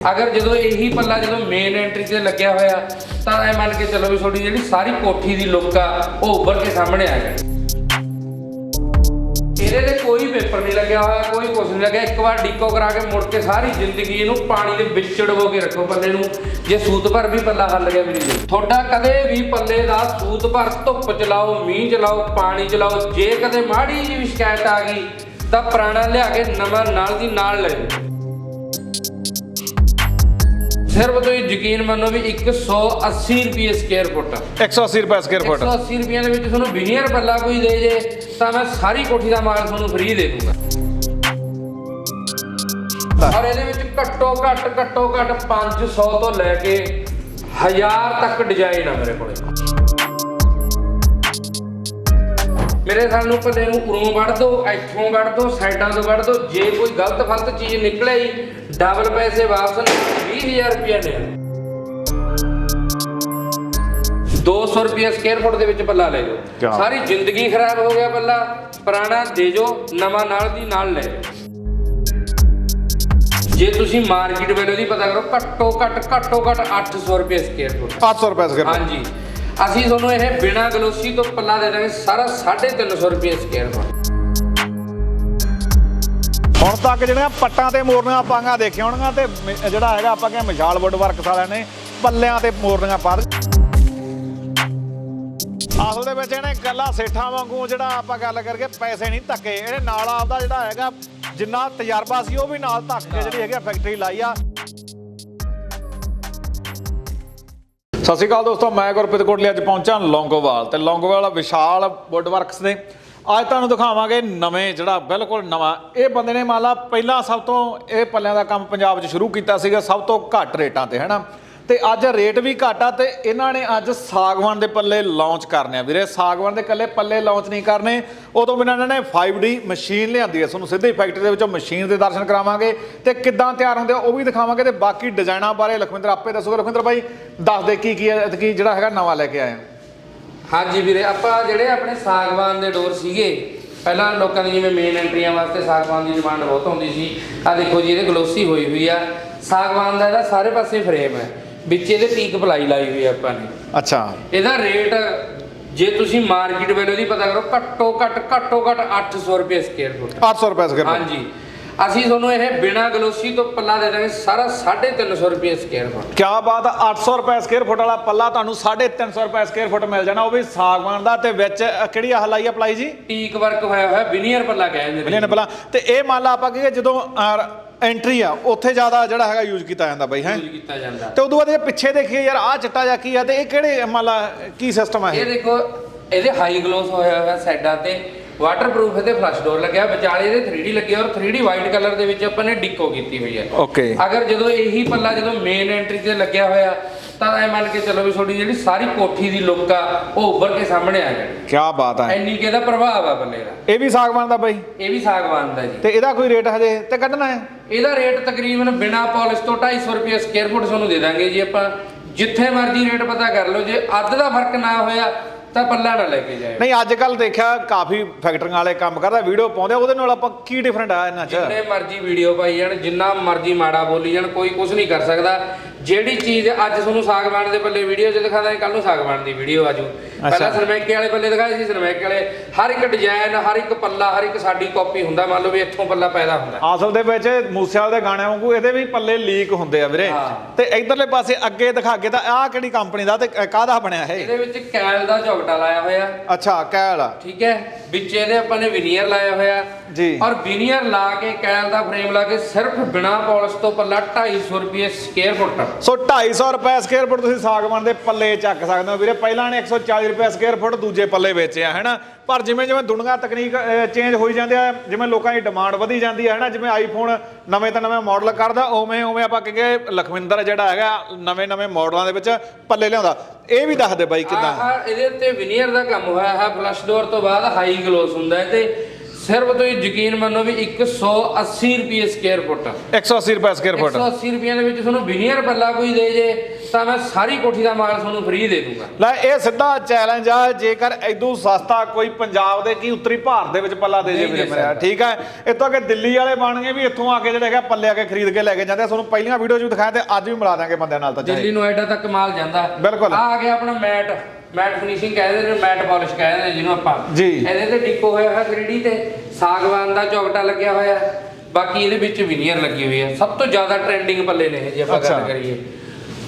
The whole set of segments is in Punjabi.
ਅਗਰ ਜਦੋਂ ਇਹੀ ਪੱਲਾ ਜਦੋਂ ਮੇਨ ਐਂਟਰੀ ਤੇ ਲੱਗਿਆ ਹੋਇਆ, ਤਾਂ ਐ ਮੰਨ ਕੇ ਚੱਲੋ ਵੀ ਤੁਹਾਡੀ ਜਿਹੜੀ ਸਾਰੀ ਕੋਠੀ ਦੀ ਲੁੱਕ ਆ, ਉਹ ਉੱਭਰ ਕੇ ਸਾਹਮਣੇ ਆ ਜਾਣੀ। ਇਹਦੇ ਤੇ ਕੋਈ ਪੇਪਰ ਨਹੀਂ ਲੱਗਿਆ ਹੋਇਆ, ਕੋਈ ਕੁਝ ਨਹੀਂ ਲੱਗਿਆ। ਇੱਕ ਵਾਰ ਡੀਕੋ ਕਰਾ ਕੇ ਮੁੜ ਕੇ ਸਾਰੀ ਜ਼ਿੰਦਗੀ ਇਹਨੂੰ ਪਾਣੀ ਦੇ ਵਿੱਚ ਚੜਵੋ ਕੇ ਰੱਖੋ ਪੱਲੇ ਨੂੰ। ਜੇ ਸੂਤ ਭਰ ਵੀ ਪੱਲਾ ਹੱਲ ਗਿਆ ਮੇਰੀ ਜੀ। ਤੁਹਾਡਾ ਕਦੇ ਵੀ ਪੱਲੇ ਦਾ ਸੂਤ ਭਰ, ਧੁੱਪ ਚਲਾਓ, ਮੀਂਹ ਚਲਾਓ, ਪਾਣੀ ਚਲਾਓ, ਜੇ ਕਦੇ ਮਾੜੀ ਜਿਹੀ ਸ਼ਿਕਾਇਤ ਆ ਗਈ, ਤਾਂ ਪੁਰਾਣਾ ਲਿਆ ਕੇ ਨਵਾਂ ਨਾਲ ਦੀ ਨਾਲ ਲੈ ਜਾਓ। ਸਿਰਫ ਤੁਸੀਂ ਯਕੀਨ ਮੰਨੋ ਵੀ 180 ਰੁਪਏ ਸਕੁਅਰ ਫੁੱਟ 180 ਰੁਪਏ ਸਕੁਅਰ ਫੁੱਟ 180 ਰੁਪਏ ਦੇ ਵਿੱਚ ਤੁਹਾਨੂੰ ਵਿਨੀਅਰ ਪੱਲਾ ਕੋਈ ਦੇ ਜੇ ਤਾਂ ਮੈਂ ਸਾਰੀ ਕੋਠੀ ਦਾ ਮਾਲ ਤੁਹਾਨੂੰ ਫ੍ਰੀ ਦੇ ਦੂੰਗਾ। ਔਰ ਇਹਦੇ ਵਿੱਚ ਘੱਟੋ ਘੱਟ ਘੱਟੋ ਘੱਟ 500 ਤੋਂ ਲੈ ਕੇ 1000 ਤੱਕ ਡਿਜ਼ਾਈਨ ਆ ਮੇਰੇ ਕੋਲੇ। ਮੇਰੇ ਸਾਨੂੰ ਪੱਲੇ ਨੂੰ ਉਰੋਂ ਵੜ ਦੋ ਇੱਥੋਂ ਵੜ ਦੋ ਸਾਈਡਾਂ ਤੋਂ ਵੜ ਦੋ ਜੇ ਕੋਈ ਗਲਤ ਫਲਤ ਚੀਜ਼ ਨਿਕਲੇ ਹੀ ਡਬਲ ਪੈਸੇ ਵਾਪਸ ਨਹੀਂ 20000 ਰੁਪਏ ਨੇ। 200 ਰੁਪਏ ਸਕੁਅਰ ਫੁੱਟ ਦੇ ਵਿੱਚ ਪੱਲਾ ਲੈ ਜਾਓ? ਸਾਰੀ ਜ਼ਿੰਦਗੀ ਖਰਾਬ ਹੋ ਗਿਆ ਪੱਲਾ। ਪੁਰਾਣਾ ਦੇ ਜੋ ਨਵਾਂ ਨਾਲ ਦੀ ਨਾਲ ਲੈ ਜੇ ਤੁਸੀਂ ਮਾਰਕੀਟ ਵੈਲਿਊ ਦੀ ਪਤਾ ਕਰੋ ਘੱਟੋ ਘੱਟ ਘੱਟੋ ਘੱਟ 800 ਰੁਪਏ ਸਕੁਅਰ ਫੁੱਟ 800 ਰੁਪਏ ਸਕੁਅਰ ਹਾਂਜੀ। ਅਸੀਂ ਤੁਹਾਨੂੰ ਇਹ ਬਿਨਾ ਗਲੋਸੀ ਤੋਂ ਪੱਲਾ ਦੇ ਦਾਂਗੇ ਸਾਰਾ 350 ਰੁਪਏ ਸਕੁਅਰ ਫੁੱਟ ਹੁਣ ਤੱਕ ਜਿਹੜੀਆਂ ਪੱਟਾਂ ਤੇ ਮੋਰਨੀਆਂ ਪਾਂਗਾ ਦੇਖੀਆਂ ਹੋਣਗੀਆਂ ਤੇ ਮ- ਜਿਹੜਾ ਹੈਗਾ ਆਪਾਂ ਕਹਿੰਦੇ ਮਸ਼ਾਲ ਵੁੱਡ ਵਰਕਸ ਵਾਲਿਆਂ ਨੇ, ਪੱਲਿਆਂ ਤੇ ਮੋਰਨੀਆਂ ਪਾ ਦਿੱਤੀਆਂ। ਅਸਲ ਦੇ ਵਿੱਚ ਇਹਨੇ ਗੱਲਾਂ ਸੇਠਾਂ ਵਾਂਗੂ ਜਿਹੜਾ ਆਪਾਂ ਗੱਲ ਕਰਕੇ ਪੈਸੇ ਨਹੀਂ ਧੱਕੇ। ਇਹਨੇ ਨਾਲ ਆਪਦਾ ਜਿਹੜਾ ਹੈਗਾ, ਜਿੰਨਾ ਤਜਰਬਾ ਸੀ ਉਹ ਵੀ ਨਾਲ ਧੱਕ ਕੇ ਜਿਹੜੀ ਹੈਗੀ ਫੈਕਟਰੀ ਲਾਈ ਆ। ਸਤਿ ਸ਼੍ਰੀ ਅਕਾਲ ਦੋਸਤੋ, ਮੈਂ ਗੁਰਪ੍ਰੀਤ ਕੋਟਲੀ, ਅੱਜ ਪਹੁੰਚਾ ਲੌਂਗੋਵਾਲ। ਤੇ ਲੌਂਗੋਵਾਲ ਵਿਸ਼ਾਲ ਵੁੱਡ ਵਰਕਸ ਨੇ। ਅੱਜ ਤੁਹਾਨੂੰ ਦਿਖਾਵਾਂਗੇ ਨਵੇਂ ਜਿਹੜਾ ਬਿਲਕੁਲ ਨਵਾਂ। ਇਹ ਬੰਦੇ ਨੇ ਮੰਨ ਲਾ ਪਹਿਲਾਂ ਸਭ ਤੋਂ ਇਹ ਪੱਲਿਆਂ ਦਾ ਕੰਮ ਪੰਜਾਬ 'ਚ ਸ਼ੁਰੂ ਕੀਤਾ ਸੀਗਾ, ਸਭ ਤੋਂ ਘੱਟ ਰੇਟਾਂ ਤੇ, ਹੈਨਾ? ਤੇ ਅੱਜ ਰੇਟ ਵੀ ਘੱਟ ਆ ਤੇ ਇਹਨਾਂ ਨੇ ਅੱਜ ਸਾਗਵਾਨ ਦੇ ਪੱਲੇ ਲਾਂਚ ਕਰਨੇ ਆ। ਵੀਰੇ, ਸਾਗਵਾਨ ਦੇ ਕੱਲੇ ਪੱਲੇ ਲਾਂਚ ਨਹੀਂ ਕਰਨੇ। ਉਦੋਂ ਬਿਨਾਂ ਇਹਨਾਂ ਨੇ 5D ਮਸ਼ੀਨ ਲਿਆਂਦੀ ਹੈ ਤੁਹਾਨੂੰ ਸਿੱਧੇ ਫੈਕਟਰੀ ਦੇ ਵਿੱਚੋਂ ਮਸ਼ੀਨ ਦੇ ਦਰਸ਼ਨ ਕਰਾਵਾਂਗੇ। ਤੇ ਕਿੱਦਾਂ ਤਿਆਰ ਹੁੰਦੇ ਆ, ਉਹ ਵੀ ਦਿਖਾਵਾਂਗੇ। ਤੇ ਬਾਕੀ ਡਿਜ਼ਾਈਨਾਂ ਬਾਰੇ ਲਖਵਿੰਦਰ ਆਪੇ ਦੱਸੋਗੇ। ਲਖਵਿੰਦਰ ਭਾਈ ਦੱਸ ਦੇ ਕੀ ਕੀ ਹੈ ਕੀ ਜਿਹੜਾ ਹੈਗਾ ਨਵਾਂ ਲੈ ਕੇ ਆਏ ਆ। ਹਾਂਜੀ ਵੀਰੇ ਆਪਾਂ ਜਿਹੜੇ ਆਪਣੇ ਸਾਗਵਾਨ ਦੇ ਡੋਰ ਸੀਗੇ ਪਹਿਲਾਂ ਲੋਕਾਂ ਦੀ ਜਿਵੇਂ ਮੇਨ ਐਂਟਰੀਆਂ ਵਾਸਤੇ ਸਾਗਵਾਨ ਦੀ ਡਿਮਾਂਡ ਬਹੁਤ ਹੁੰਦੀ ਸੀ। ਆ ਦੇਖੋ ਜੀ ਇਹਦੇ ਗਲੋਸੀ ਹੋਈ ਹੋਈ ਆ। ਸਾਗਵਾਨ ਦਾ ਇਹਦਾ ਸਾਰੇ ਪਾਸੇ ਫਰੇਮ ਹੈ। ਵਿੱਚ ਇਹਦੇ ਟੀਕ ਪਲਾਈ ਲਾਈ ਹੋਈ ਆ ਆਪਾਂ ਨੇ। ਅੱਛਾ। ਇਹਦਾ ਰੇਟ ਜੇ ਤੁਸੀਂ ਮਾਰਕੀਟ ਵੈਲਿਊ ਦੀ ਪਤਾ ਕਰੋ ਘੱਟੋ ਘੱਟ ਘੱਟੋ ਘੱਟ 800 ਰੁਪਏ ਸਕੁਅਰ ਫੁੱਟ 800 ਰੁਪਏ ਸਕੁਅਰ ਫੁੱਟ ਹਾਂਜੀ। ਅਸੀਂ ਤੁਹਾਨੂੰ ਇਹ ਬਿਨਾ ਗਲੋਸੀ ਤੋਂ ਪੱਲਾ ਦੇ ਦਾਂਗੇ ਸਾਰਾ 350 ਰੁਪਏ ਸਕੁਅਰ ਫੁੱਟ ਕੀ ਬਾਤ ਆ 800 ਰੁਪਏ ਸਕੁਅਰ ਫੁੱਟ ਵਾਲਾ ਪੱਲਾ ਤੁਹਾਨੂੰ 350 ਰੁਪਏ ਸਕੁਅਰ ਫੁੱਟ ਮਿਲ ਜਾਣਾ। ਉਹ ਵੀ ਸਾਗਵਾਨ ਦਾ ਤੇ ਵਿੱਚ ਅ, ਕਿਹੜੀ ਆਹ ਲਾਈ ਆ ਪਲਾਈ ਜੀ? ਟੀਕ ਵਰਕ ਹੋਇਆ ਹੋਇਆ ਵਿਨੀਅਰ ਪੱਲਾ ਕਹਿੰਦੇ ਨੇ। ਬਿਲੀਅਨ ਪੱਲਾ। ਤੇ ਇਹ ਮੰਨ ਲਾ ਆਪਾਂ ਕਿ ਜਦੋਂ ਐਂਟਰੀ ਆ ਉੱਥੇ ਜ਼ਿਆਦਾ ਜਿਹੜਾ ਹੈਗਾ ਯੂਜ਼ ਕੀਤਾ ਜਾਂਦਾ ਬਾਈ ਹੈ? ਯੂਜ਼ ਕੀਤਾ ਜਾਂਦਾ। ਤੇ ਉਦੋਂ ਬਾਅਦ ਇਹ ਪਿੱਛੇ ਦੇਖੀਏ ਯਾਰ ਆਹ ਚਿੱਟਾ ਜਿਹਾ ਕੀ ਆ ਤੇ ਇਹ ਕਿਹੜੇ ਮੰਨ ਲਾ ਕੀ ਸਿਸਟਮ ਆ ਇਹ? ਇਹ ਦੇਖੋ ਇਹਦੇ ਹਾਈ ਗਲੋਸ ਹੋਇਆ ਹੋਇਆ ਸਾਈਡਾਂ ਤੇ ਵਾਟਰਪ੍ਰੂਫ ਇਹਦੇ ਫਲਸ਼ ਡੋਰ ਲੱਗਿਆ ਵਿਚਾਲੇ ਇਹਦੇ 3D ਲੱਗਿਆ ਔਰ 3D ਵਾਈਟ ਕਲਰ ਦੇ ਵਿੱਚ ਆਪਾਂ ਨੇ ਡਿਕੋ ਕੀਤੀ ਹੋਈ ਹੈ। ਓਕੇ ਅਗਰ ਜਦੋਂ ਇਹੀ ਪੱਲਾ ਜਦੋਂ ਮੇਨ ਐਂਟਰੀ ਤੇ ਲੱਗਿਆ ਹੋਇਆ ਤਾਂ ਐ ਮੰਨ ਕੇ ਚੱਲੋ ਵੀ ਤੁਹਾਡੀ ਜਿਹੜੀ ਸਾਰੀ ਕੋਠੀ ਦੀ ਲੁੱਕ ਆ ਉਹ ਉੱਭਰ ਕੇ ਸਾਹਮਣੇ ਆ ਜਾਣੀ। ਕੀ ਬਾਤ ਆ। ਐਨੀ ਕਿ ਇਹਦਾ ਪ੍ਰਭਾਵ ਆ ਪੱਲੇ ਦਾ। ਇਹ ਵੀ ਸਾਗਵਾਨ ਦਾ ਬਾਈ? ਇਹ ਵੀ ਸਾਗਵਾਨ ਦਾ ਜੀ। ਤੇ ਇਹਦਾ ਕੋਈ ਰੇਟ ਹਜੇ ਤੇ ਕੱਢਣਾ ਹੈ? ਇਹਦਾ ਰੇਟ ਤਕਰੀਬਨ ਬਿਨਾ ਪਾਲਿਸ਼ ਤੋਂ 250 ਰੁਪਏ ਸਕੁਅਰ ਫੁੱਟ ਤੁਹਾਨੂੰ ਦੇ ਦਾਂਗੇ ਜੀ ਆਪਾਂ। ਜਿੱਥੇ ਮਰਜ਼ੀ ਰੇਟ ਪਤਾ ਕਰ ਲਓ ਜੇ ਅੱਧ ਦਾ ਫ਼ਰਕ ਨਾ ਹੋਇਆ ਤਾਂ ਪੱਲਾ ਨਾ ਲੈ ਕੇ ਜਾਇਓ। ਨਹੀਂ ਅੱਜ ਕੱਲ ਦੇਖਿਆ ਕਾਫੀ ਫੈਕਟਰੀਆਂ ਵਾਲੇ ਕੰਮ ਕਰਦਾ ਵੀਡੀਓ ਪਾਉਂਦੇ ਉਹਦੇ ਨਾਲ ਆਪਾਂ ਕੀ ਡਿਫਰੈਂਟ ਆ ਇਹਨਾਂ 'ਚ? ਜਿੰਨੇ ਮਰਜ਼ੀ ਵੀਡੀਓ ਪਾਈ ਜਾਣ ਜਿੰਨਾ ਮਰਜ਼ੀ ਮਾੜਾ ਬੋਲੀ ਜਾਣ ਕੋਈ ਕੁਝ ਨਹੀਂ ਕਰ ਸਕਦਾ। ਜਿਹੜੀ ਚੀਜ਼ ਅੱਜ ਤੁਹਾਨੂੰ ਸਾਗਵਾਨ ਦੇ ਪੱਲੇ ਵੀਡੀਓ 'ਚ ਦਿਖਾਦਾ ਕੱਲ ਨੂੰ ਸਾਗਵਾਨ ਦੀ ਵੀਡੀਓ ਆਜੂ ਪਹਿਲਾਂ ਸਰਮੈਕੇ ਵਾਲੇ ਪੱਲੇ ਦਿਖਾਏ ਸੀ ਸਰਮੈਕੇ ਵਾਲੇ ਹਰ ਇੱਕ ਡਿਜ਼ਾਈਨ ਹਰ ਇੱਕ ਪੱਲਾ ਹਰ ਇੱਕ ਸਾਡੀ ਕਾਪੀ ਹੁੰਦਾ ਮੰਨ ਲਓ ਵੀ ਇੱਥੋਂ ਪੱਲਾ ਪੈਦਾ ਹੁੰਦਾ। ਅਸਲ ਦੇ ਵਿੱਚ ਮੂਸੇਵਾਲੇ ਦੇ ਗਾਣਿਆਂ ਵਾਂਗੂ ਇਹਦੇ ਵੀ ਪੱਲੇ ਲੀਕ ਹੁੰਦੇ ਆ ਵੀਰੇ। ਤੇ ਇਧਰਲੇ ਪਾਸੇ ਅੱਗੇ ਦਿਖਾ ਕੇ ਤਾਂ ਆਹ ਕਿਹੜੀ ਕੰਪਨੀ ਦਾ ਤੇ ਕਾਹਦਾ ਬਣਿਆ ਇਹ? ਇਹਦੇ ਵਿੱਚ ਕੈਲ ਦਾ ਝੋਕਟਾ ਲਾਇਆ ਹੋਇਆ। ਅੱਛਾ ਕੈਲ ਠੀਕ ਹੈ? ਵਿੱਚ ਇਹਦੇ ਆਪਾਂ ਨੇ ਵਿਨੀਅਰ ਲਾਇਆ ਹੋਇਆ। ਜੀ। ਔਰ ਵਿਨੀਅਰ ਲਾ ਕੇ ਕੈਲ ਦਾ ਫਰੇਮ ਲਾ ਕੇ ਸਿਰਫ ਬਿਨਾ ਪਾਲਿਸ਼ ਤੋਂ ਪੱਲਾ 250 ਰੁਪਏ ਸਕੁਅਰ ਫੁੱਟ ਸੋ 250 ਰੁਪਏ ਸਕੁਅਰ ਫੁੱਟ ਤੁਸੀਂ ਸਾਗਵਾਨ ਦੇ ਪੱਲੇ ਚੱਕ ਸਕਦੇ ਹੋ ਵੀਰੇ। ਪਹਿਲਾਂ ਨੇ 140 ਰੁਪਏ ਸਕੁਅਰ ਫੁੱਟ ਦੂਜੇ ਪੱਲੇ ਵੇਚੇ ਹੈਨਾ? ਪਰ ਜਿਵੇਂ ਜਿਵੇਂ ਦੁਨੀਆ ਤਕਨੀਕ ਚੇਂਜ ਹੋਈ ਜਾਂਦੀ ਆ, ਜਿਵੇਂ ਲੋਕਾਂ ਦੀ ਡਿਮਾਂਡ ਵਧੀ ਜਾਂਦੀ ਹੈ ਹੈਨਾ? ਜਿਵੇਂ ਆਈਫੋਨ ਨਵੇਂ ਤੋਂ ਨਵੇਂ ਮਾਡਲ ਕਰਦਾ ਉਵੇਂ ਉਵੇਂ ਆਪਾਂ ਕਹੇ ਲਖਵਿੰਦਰ ਜਿਹੜਾ ਹੈਗਾ, ਨਵੇਂ ਨਵੇਂ ਮਾਡਲਾਂ ਦੇ ਵਿੱਚ ਪੱਲੇ ਲਿਆਉਂਦਾ। ਇਹ ਵੀ ਦੱਸ ਦੇ ਬਾਈ ਕਿਦਾਂ? ਇਹਦੇ ਉੱਤੇ ਵਿਨੀਅਰ ਦਾ ਕੰਮ ਹੋਇਆ ਹੈ ਫਲਸ਼ ਡੋਰ ਤੋਂ ਬਾਅਦ ਹਾਈ ਗਲੋਸ ਹੁੰਦਾ ਤੇ ਸਿਰਫ ਤੁਸੀਂ ਯਕੀਨ ਮੰਨੋ ਵੀ 180 ਰੁਪਏ ਸਕੁਅਰ ਫੁੱਟ 180 ਰੁਪਏ ਸਕੁਅਰ ਫੁੱਟ 180 ਰੁਪਏ ਦੇ ਵਿੱਚ ਤੁਹਾਨੂੰ ਵਿਨੀਅਰ ਪੱਲਾ ਕੋਈ ਦੇ ਜੇ ਤਾਂ ਮੈਂ ਸਾਰੀ ਕੋਠੀ ਦਾ ਮਾਲ ਤੁਹਾਨੂੰ ਫ੍ਰੀ ਦੇ ਦੂੰਗਾ। ਲੈ ਇਹ ਸਿੱਧਾ ਚੈਲੰਜ ਆ ਜੇਕਰ ਐਦੂ ਸਸਤਾ ਕੋਈ ਪੰਜਾਬ ਦੇ ਕੀ ਉੱਤਰੀ ਭਾਰਤ ਦੇ ਵਿੱਚ ਪੱਲਾ ਦੇ ਜੇ ਵੀਰੇ ਮੇਰਾ। ਠੀਕ ਹੈ ਇਤੋਂ ਅੱਗੇ ਦਿੱਲੀ ਵਾਲੇ ਬਣ ਗਏ ਵੀ ਇੱਥੋਂ ਆ ਕੇ ਜਿਹੜੇ ਹੈਗਾ ਪੱਲੇ ਆ ਕੇ ਖਰੀਦ ਕੇ ਲੈ ਕੇ ਜਾਂਦੇ ਆ। ਤੁਹਾਨੂੰ ਪਹਿਲੀਆਂ ਵੀਡੀਓ 'ਚ ਵੀ ਦਿਖਾਇਆ ਤੇ ਅੱਜ ਵੀ ਮਿਲਾ ਦਾਂਗੇ ਬੰਦਿਆਂ ਨਾਲ ਤਾਂ ਦਿੱਲੀ ਨੋਇਡਾ ਤੱਕ ਮਾਲ ਜਾਂਦਾ। ਬਿਲਕੁਲ। ਆ ਗਿਆ ਆਪਣਾ ਮੈਟ। ਮੈਟ ਫਿਨਿਸ਼ਿੰਗ ਕਹਿੰਦੇ ਨੇ ਮੈਟ ਪਾਲਿਸ਼ ਕਹਿੰਦੇ ਨੇ ਜਿਹਨੂੰ ਆਪਾਂ। ਜੀ। ਇਹਦੇ ਤੇ ਡਿੱਕੋ ਹੋਇਆ ਹੋਇਆ 3D ਤੇ ਸਾਗਵਾਨ ਦਾ ਚੌਕਟਾ ਲੱਗਿਆ ਹੋਇਆ। ਬਾਕੀ ਇਹਦੇ ਵਿੱਚ ਵਿਨੀਅਰ ਲੱਗੀ ਹੋਈ ਹੈ। ਸਭ ਤੋਂ ਜ਼ਿਆਦਾ ਟ੍ਰੈਂਡਿੰਗ ਪੱਲੇ ਨੇ ਇਹ ਜੇ ਆਪਾਂ ਅੱਛਾ। ਗੱਲ ਕਰੀਏ।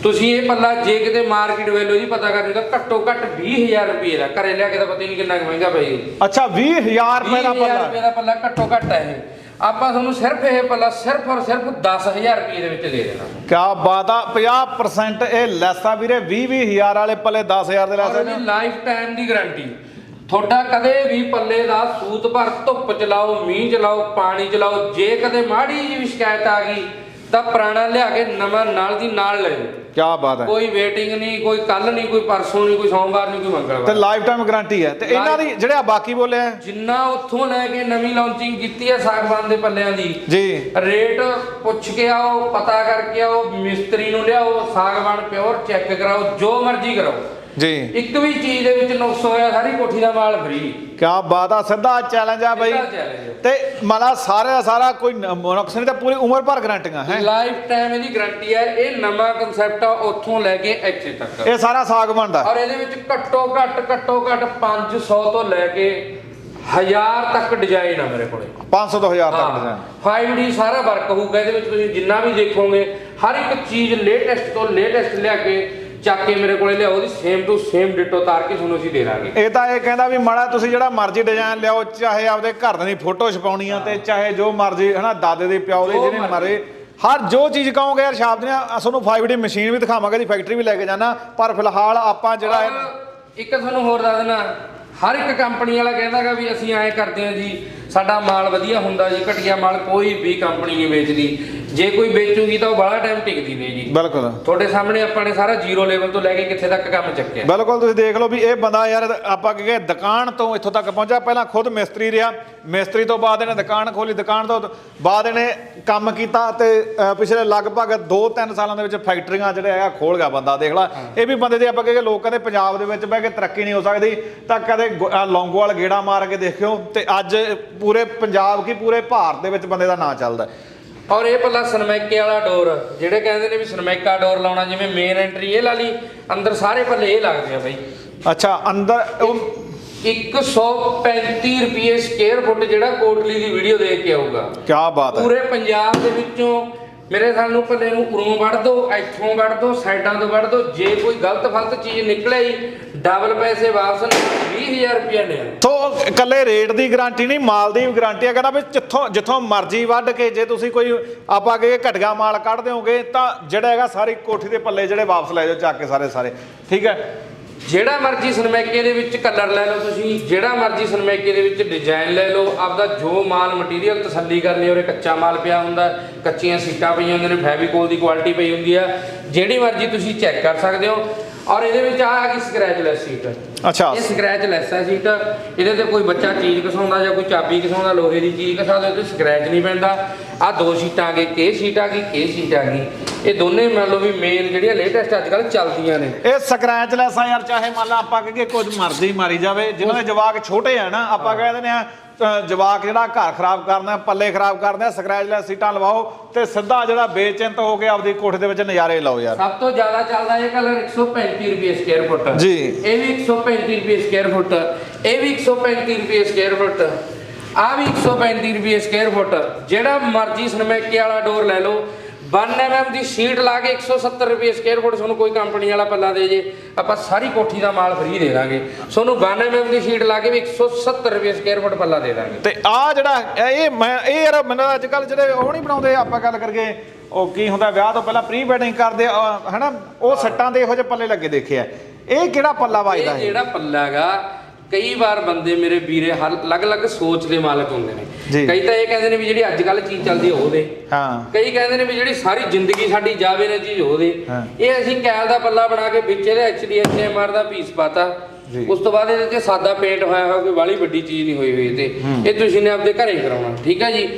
ਤੁਸੀਂ ਇਹ ਪੱਲਾ ਜੇ ਕਿਤੇ ਮਾਰਕੀਟ ਵੈਲਿਊ ਦੀ ਪਤਾ ਕਰਨੀ ਤਾਂ ਘੱਟੋ ਘੱਟ 20000 ਰੁਪਏ ਦਾ। ਘਰੇ ਲਿਆ ਕੇ ਤਾਂ ਪਤਾ ਹੀ ਨਹੀਂ ਕਿੰਨਾ ਕੁ ਮਹਿੰਗਾ ਪਈ ਅੱਛਾ 20000 ਰੁਪਏ ਦਾ 20000 ਪੱਲਾ। ਰੁਪਏ ਦਾ ਪੱਲਾ ਘੱਟੋ ਘੱਟ ਹੈ ਇਹ। ਆਪਾਂ ਤੁਹਾਨੂੰ ਸਿਰਫ ਇਹ ਪੱਲਾ ਸਿਰਫ ਔਰ ਸਿਰਫ 10000 ਰੁਪਏ ਦੇ ਵਿੱਚ ਦੇ ਦੇਣਾ। ਕਿਆ ਬਾਤ ਆ 50% ਇਹ ਲੈਸ ਆ ਵੀਰੇ 20 20000 ਵਾਲੇ ਪੱਲੇ 10000 ਦੇ ਲੈਸ ਇਹਦੀ ਲਾਈਫ ਟਾਈਮ ਦੀ ਗਾਰੰਟੀ ਤੁਹਾਡਾ ਕਦੇ ਵੀ ਪੱਲੇ ਦਾ ਸੂਤ ਭਰ ਧੁੱਪ ਚਲਾਓ ਮੀਂਹ ਚਲਾਓ ਪਾਣੀ ਚਲਾਓ ਜੇ ਕਦੇ ਮਾੜੀ ਜਿਹੀ ਸ਼ਿਕਾਇਤ ਆ ਗਈ ਤਾਂ ਪੁਰਾਣਾ ਲਿਆ ਕੇ ਨਵਾਂ ਨਾਲ ਦੀ ਨਾਲ ਲੈ ਜਾਓ। ਕਿਆ ਬਾਤ ਹੈ। ਕੋਈ ਵੇਟਿੰਗ ਨਹੀਂ ਕੋਈ ਕੱਲ ਨਹੀਂ ਕੋਈ ਪਰਸੋਂ ਨਹੀਂ ਕੋਈ ਸੋਮਵਾਰ ਨਹੀਂ ਕੋਈ ਤੇ ਮੰਗਲਵਾਰ ਲਾਈਫ ਟਾਈਮ ਗਾਰੰਟੀ ਹੈ। ਤੇ ਇਹਨਾਂ ਦੀ ਜਿਹੜੇ ਆ ਬਾਕੀ ਬੋਲੇ ਆ। ਜਿੰਨਾ ਉੱਥੋਂ ਲੈ ਕੇ ਨਵੀਂ ਲਾਂਚਿੰਗ ਕੀਤੀ ਹੈ ਸਾਗਵਾਨ ਦੇ ਪੱਲਿਆਂ ਦੀ ਜੀ। ਰੇਟ ਪੁੱਛ ਕੇ ਆਓ ਪਤਾ ਕਰਕੇ ਆਓ ਮਿਸਤਰੀ ਨੂੰ ਲਿਆਓ ਸਾਗਵਾਨ ਪਿਓਰ ਚੈੱਕ ਕਰਾਓ ਜੋ ਮਰਜ਼ੀ ਕਰਾਓ। ਜੀ। ਇੱਕ ਵੀ ਚੀਜ਼ ਦੇ ਵਿੱਚ ਨੁਕਸ ਹੋਇਆ ਸਾਰੀ ਕੋਠੀ ਦਾ ਮਾਲ ਫ੍ਰੀ ਕਿਆ ਬਾਤ ਆ ਸਿੱਧਾ ਚੈਲੰਜ ਆ ਬਈ। ਤੇ ਮਾਲਾ ਸਾਰੇ ਦਾ ਸਾਰਾ ਕੋਈ ਨੁਕਸ ਨਹੀਂ ਤਾਂ ਪੂਰੀ ਉਮਰ ਭਰ ਗਾਰੰਟੀਆਂ ਹੈ। ਲਾਈਫ ਟਾਈਮ ਇਹਦੀ ਗਾਰੰਟੀ ਹੈ ਇਹ ਨਵਾਂ ਕਨਸੈਪਟ ਆ ਉੱਥੋਂ ਲੈ ਕੇ ਇੱਥੇ ਤੱਕ। ਇਹ ਸਾਰਾ ਸਾਗ ਬਣਦਾ। ਔਰ ਇਹਦੇ ਵਿੱਚ ਘੱਟੋ ਘੱਟ ਘੱਟੋ ਘੱਟ 500 ਤੋਂ ਲੈ ਕੇ 1000 ਤੱਕ ਡਿਜ਼ਾਈਨ ਆ ਮੇਰੇ ਕੋਲੇ। 500 ਤੋਂ 1000 ਤੱਕ ਡਿਜ਼ਾਈਨ 5D ਸਾਰਾ ਵਰਕ ਹੋਊਗਾ ਇਹਦੇ ਵਿੱਚ ਤੁਸੀਂ ਜਿੰਨਾ ਵੀ ਦੇਖੋਗੇ ਹਰ ਇੱਕ ਚੀਜ਼ ਲੇਟੈਸਟ ਤੋਂ ਲੇਟੈਸਟ ਲਿਆ ਕੇ ਚੱਕ ਕੇ ਮੇਰੇ ਕੋਲੇ ਲਿਆਓ ਉਹਦੀ ਸੇਮ ਟੂ ਸੇਮ ਡਿਟੋ ਤਾਰ ਕੇ ਤੁਹਾਨੂੰ ਅਸੀਂ ਦੇ ਦਾਂਗੇ। ਇਹ ਤਾਂ ਇਹ ਕਹਿੰਦਾ ਵੀ ਮਾੜਾ ਤੁਸੀਂ ਜਿਹੜਾ ਮਰਜ਼ੀ ਡਿਜ਼ਾਈਨ ਲਿਆਓ ਚਾਹੇ ਆਪਦੇ ਘਰ ਦੀ ਫੋਟੋ ਛਪਾਉਣੀ ਆ ਤੇ ਚਾਹੇ ਜੋ ਮਰਜ਼ੀ ਹਨਾ ਦਾਦੇ ਦੇ ਪਿਓ ਦੇ ਜਿਹਨੇ। ਮਰੇ। ਹਰ ਜੋ ਚੀਜ਼ ਕਹੋਗੇ ਯਾਰ ਸ਼ਾਬਦ ਨੇ ਤੁਹਾਨੂੰ 5D ਮਸ਼ੀਨ ਵੀ ਦਿਖਾਵਾਂਗੇ ਦੀ ਫੈਕਟਰੀ ਵੀ ਲੈ ਕੇ ਜਾਣਾ। ਪਰ ਫਿਲਹਾਲ ਆਪਾਂ ਜਿਹੜਾ ਔਰ ਇੱਕ ਤੁਹਾਨੂੰ ਹੋਰ ਦੱਸ ਦੇਣਾ ਹਰ ਇੱਕ ਕੰਪਨੀ ਵਾਲਾ ਕਹਿੰਦਾਗਾ ਵੀ ਅਸੀਂ ਐਂ ਕਰਦੇ ਹਾਂ ਜੀ ਸਾਡਾ ਮਾਲ ਵਧੀਆ ਹੁੰਦਾ ਜੀ ਘਟੀਆ ਮਾਲ ਕੋਈ ਵੀ ਕੰਪਨੀ ਨਹੀਂ ਵੇਚਦੀ। ਜੇ ਕੋਈ ਵੇਚੂਗੀ ਤਾਂ ਉਹ ਬੜਾ ਟਾਈਮ ਟਿਕਦੀ ਨਹੀਂ ਜੀ। ਬਿਲਕੁਲ। ਤੁਹਾਡੇ ਸਾਹਮਣੇ ਆਪਾਂ ਨੇ ਸਾਰਾ ਜ਼ੀਰੋ ਲੈਵਲ ਤੋਂ ਲੈ ਕੇ ਕਿੱਥੇ ਤੱਕ ਕੰਮ ਚੱਕਿਆ। ਬਿਲਕੁਲ ਤੁਸੀਂ ਦੇਖ ਲਓ ਵੀ ਇਹ ਬੰਦਾ ਯਾਰ ਆਪਾਂ ਕਹੇ ਦੁਕਾਨ ਤੋਂ ਇੱਥੋਂ ਤੱਕ ਪਹੁੰਚਾ ਪਹਿਲਾਂ ਖੁਦ ਮਿਸਤਰੀ ਰਿਹਾ। ਮਿਸਤਰੀ ਤੋਂ ਬਾਅਦ ਇਹਨੇ ਦੁਕਾਨ ਖੋਲੀ ਦੁਕਾਨ ਤੋਂ ਬਾਅਦ ਇਹਨੇ ਕੰਮ ਕੀਤਾ ਤੇ ਪਿਛਲੇ ਲਗਭਗ 2-3 ਸਾਲਾਂ ਦੇ ਵਿੱਚ ਫੈਕਟਰੀਆਂ ਜਿਹੜੇ ਹੈਗਾ ਖੋਲ ਗਿਆ ਬੰਦਾ ਦੇਖ ਲਾ। ਇਹ ਵੀ ਬੰਦੇ ਦੇ ਆਪਾਂ ਕਹੇ ਲੋਕ ਕਹਿੰਦੇ ਪੰਜਾਬ ਦੇ ਵਿੱਚ ਬਹਿ ਕੇ ਤਰੱਕੀ ਨਹੀਂ ਹੋ ਸਕਦੀ। ਤਾਂ ਕਦੇ ਲੌਂਗੋਵਾਲ ਗੇੜਾ ਮਾਰ ਕੇ ਦੇਖਿਓ। ਤੇ ਅੱਜ ਪੂਰੇ ਪੰਜਾਬ ਕੀ ਪੂਰੇ ਭਾਰਤ ਦੇ ਵਿੱਚ ਬੰਦੇ ਦਾ ਨਾਂ ਚੱਲਦਾ। ਔਰ ਇਹ ਪੱਲਾ ਸਨਮੈਕੇ ਵਾਲਾ ਡੋਰ ਜਿਹੜੇ ਕਹਿੰਦੇ ਨੇ ਵੀ ਸਨਮੈਕਾ ਡੋਰ ਲਾਉਣਾ ਜਿਵੇਂ ਮੇਨ ਐਂਟਰੀ ਇਹ ਲਾ ਲਈ ਅੰਦਰ ਸਾਰੇ ਪੱਲੇ ਇਹ ਲੱਗਦੇ ਆ ਬਾਈ। ਅੱਛਾ ਅੰਦਰ ਉਹ 135 ਰੁਪਏ ਸਕੁਅਰ ਫੁੱਟ ਜਿਹੜਾ ਕੋਟਲੀ ਦੀ ਵੀਡੀਓ ਦੇਖ ਕੇ ਆਊਗਾ। ਕੀ ਬਾਤ ਹੈ। ਪੂਰੇ ਪੰਜਾਬ ਦੇ ਵਿੱਚੋਂ ਮੇਰੇ ਖਿਆਲ ਨੂੰ ਪੱਲੇ ਨੂੰ ਉਰੋਂ ਵੜ ਦੋ ਇੱਥੋਂ ਵੜ ਦੋ ਸਾਈਡਾਂ ਤੋਂ ਵੜ ਦੋ ਜੇ ਕੋਈ ਗਲਤ ਫਲਤ ਚੀਜ਼ ਨਿਕਲੇ ਡਬਲ ਪੈਸੇ ਵਾਪਸ 20000 ਰੁਪਏ ਨੇ ਤੋ ਇਕੱਲੇ ਰੇਟ ਦੀ ਗਾਰੰਟੀ ਨਹੀਂ ਮਾਲ ਦੀ ਵੀ ਗਾਰੰਟੀ ਹੈ। ਕਹਿੰਦਾ ਵੀ ਜਿੱਥੋਂ ਜਿੱਥੋਂ ਮਰਜ਼ੀ ਵੱਢ ਕੇ ਜੇ ਤੁਸੀਂ ਕੋਈ ਆਪਾਂ ਕਹੇ ਘਟਗਾ ਮਾਲ ਕੱਢ ਦਿਓਗੇ ਤਾਂ ਜਿਹੜਾ ਹੈਗਾ ਸਾਰੀ ਕੋਠੀ ਦੇ ਪੱਲੇ ਜਿਹੜੇ ਵਾਪਸ ਲੈ ਜਾਓ ਚੱਕ ਕੇ ਸਾਰੇ ਸਾਰੇ। ਠੀਕ ਹੈ? ਜਿਹੜਾ ਮਰਜ਼ੀ ਸਨਮੈਕੇ ਦੇ ਵਿੱਚ ਕਲਰ ਲੈ ਲਓ ਤੁਸੀਂ ਜਿਹੜਾ ਮਰਜ਼ੀ ਸਨਮੈਕੇ ਦੇ ਵਿੱਚ ਡਿਜ਼ਾਈਨ ਲੈ ਲਓ ਆਪਦਾ ਜੋ ਮਾਲ ਮਟੀਰੀਅਲ ਤਸੱਲੀ ਕਰ ਲਿਓ ਉਰੇ ਕੱਚਾ ਮਾਲ ਪਿਆ ਹੁੰਦਾ ਕੱਚੀਆਂ ਸੀਟਾਂ ਪਈਆਂ ਹੁੰਦੀਆਂ ਨੇ ਫੈਵੀਕੋਲ ਦੀ ਕੁਆਲਿਟੀ ਪਈ ਹੁੰਦੀ ਆ ਜਿਹੜੀ ਮਰਜ਼ੀ ਤੁਸੀਂ ਚੈੱਕ ਕਰ ਸਕਦੇ ਹੋ। ਔਰ ਇਹਦੇ ਵਿੱਚ ਆ ਗਈ ਸਕ੍ਰੈਚਲੈਸ ਸੀਟ ਅੱਛਾ। ਇਹ ਸਕ੍ਰੈਚ ਲੈਸ ਹੈ ਸੀਟ ਇਹਦੇ ਤੇ ਕੋਈ ਬੱਚਾ ਚੀਜ਼ ਘਸਾਉਂਦਾ ਜਾਂ ਕੋਈ ਚਾਬੀ ਘਸਾਉਂਦਾ ਲੋਹੇ ਦੀ ਚੀਜ਼ ਘਸਾਉਂਦਾ ਤੇ ਸਕ੍ਰੈਚ ਨਹੀਂ ਪੈਂਦਾ। ਆ ਦੋ ਸੀਟਾਂ ਆ ਗਈ ਕੇ ਸੀਟ ਆ ਗਈ ਕੇ ਸੀਟ ਆ ਗਈ। ਇਹ ਦੋਨੇ ਮੰਨ ਲਓ ਵੀ ਮੇਨ ਜਿਹੜੀਆਂ ਲੇਟੈਸਟ ਅੱਜ ਕੱਲ੍ਹ ਚੱਲਦੀਆਂ ਨੇ। ਇਹ ਸਕ੍ਰੈਚ ਲੈਸਾਂ ਯਾਰ ਚਾਹੇ ਮੰਨ ਲਾ ਆਪਾਂ ਕਹੇ ਕੁਝ ਮਰਜ਼ੀ ਮਾਰੀ ਜਾਵੇ ਜਿਨ੍ਹਾਂ ਦੇ ਜਵਾਕ ਛੋਟੇ ਆ ਨਾ ਆਪਾਂ ਕਹਿ ਦਿੰਦੇ ਆ ਅ, ਜਵਾਕ ਜਿਹੜਾ ਘਰ ਖਰਾਬ ਕਰਨਾ ਪੱਲੇ ਖਰਾਬ ਕਰਨਾ ਸਕ੍ਰੈਚ ਲੈਸ ਸੀਟਾਂ ਲਵਾਓ ਤੇ ਸਿੱਧਾ ਜਿਹੜਾ ਬੇਚਿੰਤ ਹੋ ਕੇ ਆਪਦੀ ਕੋਠੇ ਦੇ ਵਿੱਚ ਨਜ਼ਾਰੇ ਲਾਓ ਯਾਰ। ਸਭ ਤੋਂ ਜ਼ਿਆਦਾ ਚੱਲਦਾ ਇਹ ਕਲਰ 135 ਰੁਪਏ ਸਕੁਅਰ ਫੁੱਟ ਜੀ। ਇਹ ਵੀ 135 ਰੁਪਏ ਸਕੁਅਰ ਫੁੱਟ ਇਹ ਵੀ 135 ਰੁਪਏ ਸਕੁਅਰ ਫੁੱਟ ਆ ਵੀ 135 ਰੁਪਏ ਸਕੁਅਰ ਫੁੱਟ ਜਿਹੜਾ ਮਰਜ਼ੀ ਸਨਮੈਕੇ ਵਾਲਾ ਡੋਰ ਲੈ ਲਓ 1 mm ਦੀ ਸ਼ੀਟ ਲਾ ਕੇ 170 ਰੁਪਏ ਸਕੁਅਰ ਫੁੱਟ ਤੁਹਾਨੂੰ ਕੋਈ ਕੰਪਨੀ ਵਾਲਾ ਪੱਲਾ ਦੇ ਜੇ ਆਪਾਂ ਸਾਰੀ ਕੋਠੀ ਦਾ ਮਾਲ ਫ੍ਰੀ ਦੇ ਦਾਂਗੇ। ਤੁਹਾਨੂੰ 1 mm ਦੀ ਸ਼ੀਟ ਲਾ ਕੇ ਵੀ 170 ਰੁਪਏ ਸਕੁਅਰ ਫੁੱਟ ਪੱਲਾ ਦੇ ਦਾਂਗੇ। ਤੇ ਆ ਜਿਹੜਾ ਇਹ ਮੈਂ ਇਹ ਯਾਰ ਮੈਨੂੰ ਅੱਜ ਕੱਲ ਜਿਹੜੇ ਉਹ ਨਹੀਂ ਬਣਾਉਂਦੇ ਆਪਾਂ ਗੱਲ ਕਰਕੇ ਉਹ ਕੀ ਹੁੰਦਾ ਵਿਆਹ ਤੋਂ ਪਹਿਲਾਂ ਪ੍ਰੀ ਵੈਡਿੰਗ ਕਰਦੇ ਹਨਾ ਉਹ ਸੱਟਾਂ ਦੇ ਇਹੋ ਜਿਹੇ ਪੱਲੇ ਲੱਗੇ ਦੇਖੇ ਆ। ਇਹ ਕਿਹੜਾ ਪੱਲਾ ਵੱਜਦਾ ਇਹ? ਜਿਹੜਾ ਪੱਲਾ ਹੈਗਾ ਕਈ ਵਾਰ ਬੰਦੇ ਮੇਰੇ ਵੀਰੇ ਅਲੱਗ-ਅਲੱਗ ਸੋਚ ਦੇ ਮਾਲਕ ਹੁੰਦੇ। ਨੇ। ਕਈ ਤਾਂ ਇਹ ਕਹਿੰਦੇ ਨੇ ਵੀ ਜਿਹੜੀ ਅੱਜ ਕੱਲ ਚੀਜ਼ ਚੱਲਦੀ ਹੈ ਉਹ ਦੇ। ਹਾਂ। ਕਈ ਕਹਿੰਦੇ ਨੇ ਵੀ ਜਿਹੜੀ ਸਾਰੀ ਜ਼ਿੰਦਗੀ ਸਾਡੀ ਜਾਵੇ ਨਾ ਚੀਜ਼ ਉਹ ਦੇ। ਹਾਂ। ਇਹ ਅਸੀਂ ਕੈਲ ਦਾ ਪੱਲਾ ਬਣਾ ਕੇ ਵਿੱਚ ਇਹਦੇ ਐਚਡੀਐਚਐਮਆਰ ਦਾ ਪੀਸ ਪਾਤਾ। ਉਸ ਤੋਂ ਬਾਅਦ ਇਹਦੇ ਤੇ ਸਾਦਾ ਪੇਂਟ ਹੋਇਆ ਹੋਇਆ ਕੋਈ ਬਾਲੀ ਵੱਡੀ ਚੀਜ਼ ਨਹੀਂ ਹੋਈ ਹੋਈ ਤੇ ਇਹ ਤੁਸੀਂ ਨੇ ਆਪਦੇ ਘਰੇ ਕਰਾਉਣਾ ਠੀਕ ਹੈ ਜੀ?